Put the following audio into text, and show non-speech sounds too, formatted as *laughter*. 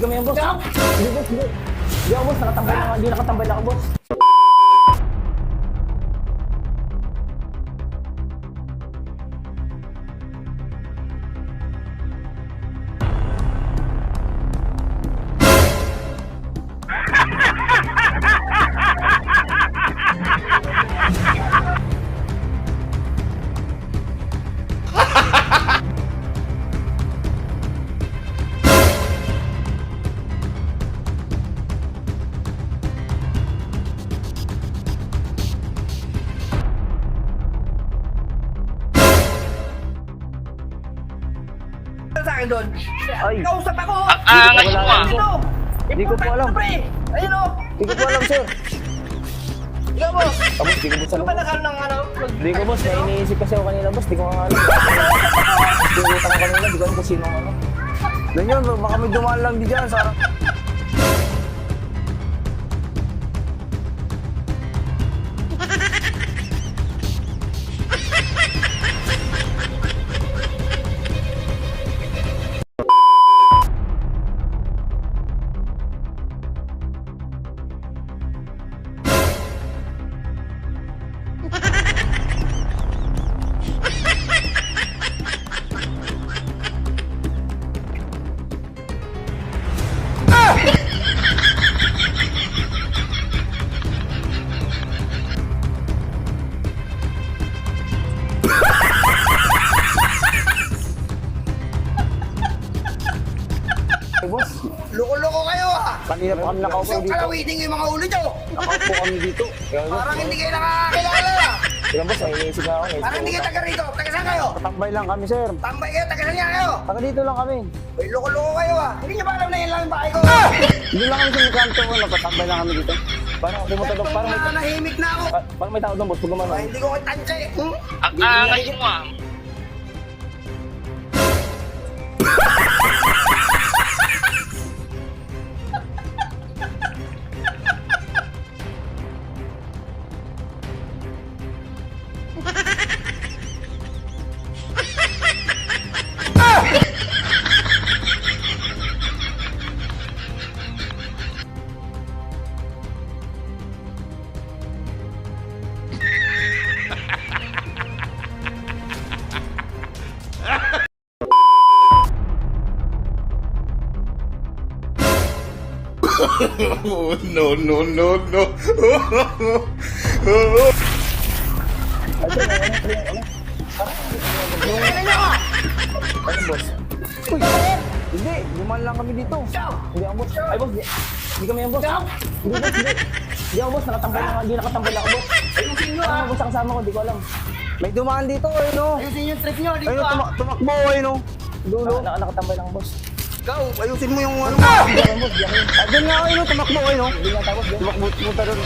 kami yan, boss. Hindi, boss, hindi. Hindi ako, boss. Nakatambay na, hindi nakatambay na ako, boss. Sa akin doon. Ay. Kausap ako. Ah, angas mo ah. Ano? Hindi ko po alam. Pre, ayun o. Hindi ko po alam, sir. Ikaw boss. Boss, hindi ko boss Ano alam. ba ng ano? Hindi ko, boss. May iniisip kasi ako kanina, boss. Hindi ko nga alam. *laughs* Pinilitan ko kanina. Hindi ko alam kung sino ang ano. Ganyan, baka may dumaan lang di dyan. Sa... Ay, boss. Loko-loko kayo ah. Kanina pa kami nakaupo Gusto dito. kalawiting yung mga ulo nyo. Nakaupo kami dito. Kaya, boss. Parang hindi kayo nakakilala. Kaya, boss, may iniisip na ako. eh. Parang hindi kayo taga rito. Taga saan kayo? Tambay lang kami, sir. Tambay kayo, taga saan nga kayo? Taga dito lang kami. Ay, loko-loko kayo ah. Hindi nyo ba alam na yan lang yung bahay ko? Hindi lang kami sa kanto. Napatambay lang kami dito. Parang pumunta doon. Parang may, Parang nahimik na ako. ah, parang may tao doon, boss. Pag gumano. Ay, hindi ko kitansya eh. Hmm? Ang angas mo ah. No, no, no, no. Ano, boss? Hindi. Dumaan lang kami dito. Hindi ako, boss. Ay, boss. di- Hindi kami yan, boss. Hindi, boss. Hindi. Hindi boss. Nakatambay na, hindi nakatambay na ako, boss. Ayusin nyo Ano, ah. boss, ang kasama ko. Hindi ko alam. May dumaan dito, eh, no? Ayusin yung trip nyo dito Ayun, ah. tumak tumakbo, eh, no? Dulo. Naka nakatambay lang, boss. Ikaw, ayusin mo yung ano. Ako. Ah, Ayun nga, no? Tumakbo, eh, no? Hindi nga tapos. Tumakbo, pumunta doon.